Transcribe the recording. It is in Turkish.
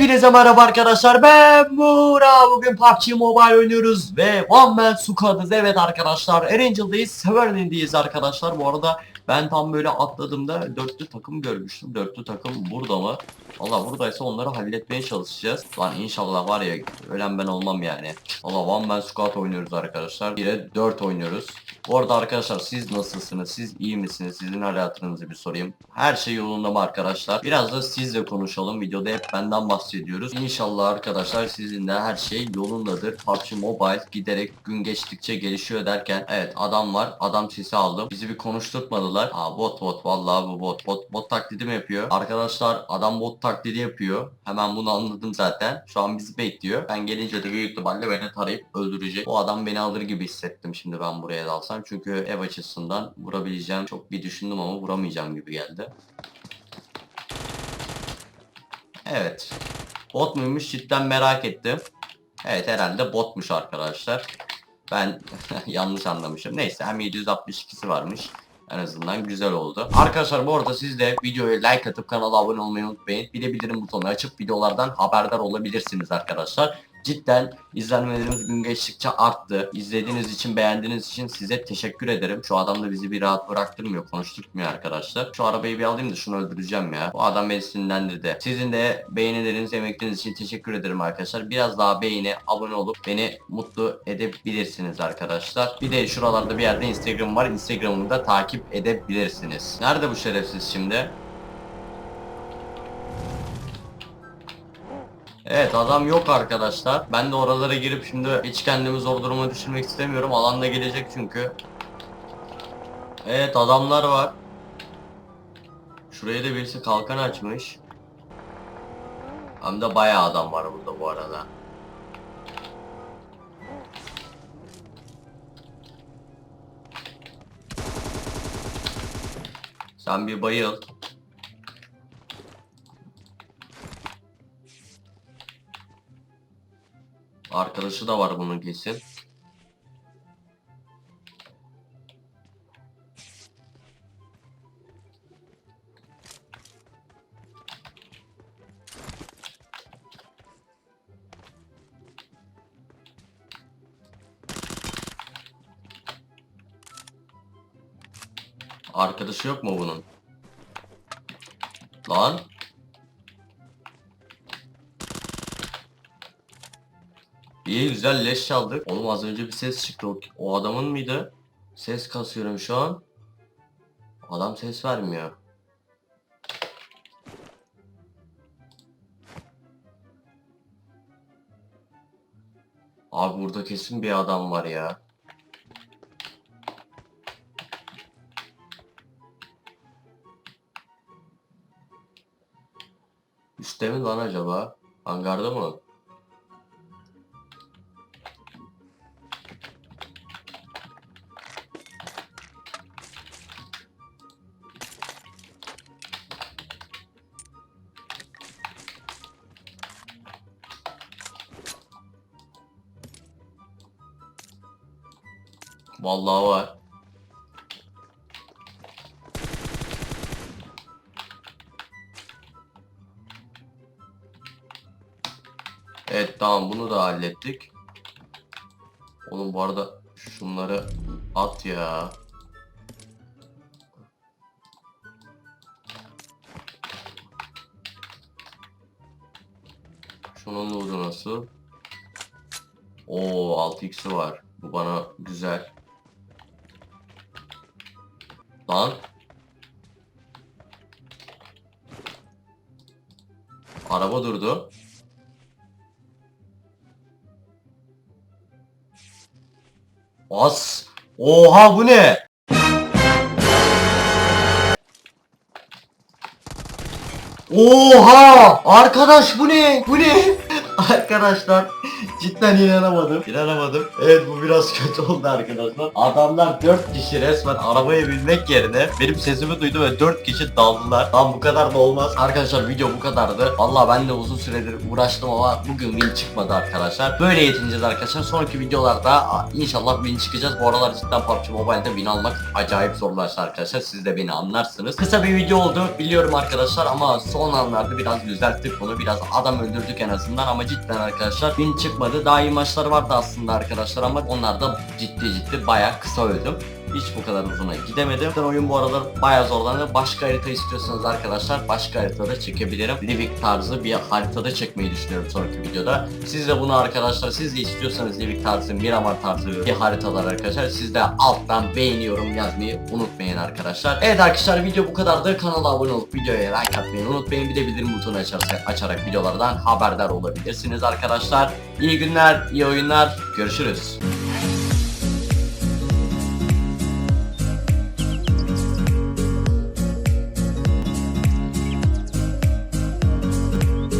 Hepinize merhaba arkadaşlar. Ben Buğra. Bugün PUBG Mobile oynuyoruz ve One Man Squad'ız. Evet arkadaşlar Erangel'dayız Severnin'deyiz arkadaşlar. Bu arada ben tam böyle atladığımda dörtlü takım görmüştüm Dörtlü takım burada mı? Valla buradaysa onları halletmeye çalışacağız Lan inşallah var ya ölen ben olmam yani Valla One Man Squad oynuyoruz arkadaşlar 1'e 4 oynuyoruz bu arada arkadaşlar siz nasılsınız? Siz iyi misiniz? Sizin hayatınızı bir sorayım. Her şey yolunda mı arkadaşlar? Biraz da sizle konuşalım. Videoda hep benden bahsediyoruz. İnşallah arkadaşlar sizin de her şey yolundadır. PUBG Mobile giderek gün geçtikçe gelişiyor derken evet adam var. Adam sesi aldım. Bizi bir konuşturtmadılar. Aa bot bot vallahi bu bot. Bot bot taklidi mi yapıyor? Arkadaşlar adam bot taklidi yapıyor. Hemen bunu anladım zaten. Şu an bizi bekliyor. Ben gelince de büyük ihtimalle beni tarayıp öldürecek. O adam beni alır gibi hissettim şimdi ben buraya dalsam. Çünkü ev açısından vurabileceğim çok bir düşündüm ama vuramayacağım gibi geldi. Evet. Bot muymuş cidden merak ettim. Evet herhalde botmuş arkadaşlar. Ben yanlış anlamışım. Neyse hem 762'si varmış. En azından güzel oldu. Arkadaşlar bu arada siz de videoya like atıp kanala abone olmayı unutmayın. Bir de bildirim butonunu açıp videolardan haberdar olabilirsiniz arkadaşlar. Cidden izlenmelerimiz gün geçtikçe arttı. İzlediğiniz için, beğendiğiniz için size teşekkür ederim. Şu adam da bizi bir rahat bıraktırmıyor, konuşturmuyor arkadaşlar. Şu arabayı bir alayım da şunu öldüreceğim ya. Bu adam beni sinirlendirdi. Sizin de beğenileriniz, emekleriniz için teşekkür ederim arkadaşlar. Biraz daha beğeni, abone olup beni mutlu edebilirsiniz arkadaşlar. Bir de şuralarda bir yerde Instagram var. Instagram'ımı da takip edebilirsiniz. Nerede bu şerefsiz şimdi? Evet adam yok arkadaşlar. Ben de oralara girip şimdi hiç kendimi zor duruma düşürmek istemiyorum. Alanda gelecek çünkü. Evet adamlar var. Şuraya da birisi kalkan açmış. Hem de bayağı adam var burada bu arada. Sen bir bayıl. Arkadaşı da var bunun kesin. Arkadaşı yok mu bunun? Lan. İyi güzel leş çaldık. Oğlum az önce bir ses çıktı. O, o adamın mıydı? Ses kasıyorum şu an. Adam ses vermiyor. Abi burada kesin bir adam var ya. Üstte mi lan acaba? Hangarda mı? Vallahi var. Evet tamam bunu da hallettik. Oğlum bu arada şunları at ya. Şunun loot'u nasıl? Oo 6x'i var. Bu bana güzel. Lan. Araba durdu. As. Oha bu ne? Oha! Arkadaş bu ne? Bu ne? Arkadaşlar Cidden inanamadım. İnanamadım. Evet bu biraz kötü oldu arkadaşlar. Adamlar 4 kişi resmen arabaya binmek yerine benim sesimi duydu ve 4 kişi daldılar. Lan bu kadar da olmaz. Arkadaşlar video bu kadardı. Valla ben de uzun süredir uğraştım ama bugün win çıkmadı arkadaşlar. Böyle yetineceğiz arkadaşlar. Sonraki videolarda inşallah win çıkacağız. Bu aralar cidden PUBG Mobile'de win almak acayip zorlaştı arkadaşlar. Siz de beni anlarsınız. Kısa bir video oldu biliyorum arkadaşlar ama son anlarda biraz düzelttik bunu. Biraz adam öldürdük en azından ama cidden arkadaşlar win çıkmadı. Daha iyi maçlar vardı aslında arkadaşlar ama onlar da ciddi ciddi bayağı kısa öldüm. Hiç bu kadar uzuna gidemedim. Zaten oyun bu aralar bayağı zorlandı. Başka harita istiyorsanız arkadaşlar başka haritada çekebilirim. Livik tarzı bir haritada çekmeyi düşünüyorum sonraki videoda. Siz de bunu arkadaşlar siz de istiyorsanız Livik tarzı, Miramar tarzı bir haritalar arkadaşlar. Siz de alttan beğeniyorum yazmayı unutmayın arkadaşlar. Evet arkadaşlar video bu kadardı. Kanala abone olup videoya like atmayı unutmayın. Bir de bildirim butonu açarsa, açarak videolardan haberdar olabilirsiniz arkadaşlar. İyi günler, iyi oyunlar. Görüşürüz.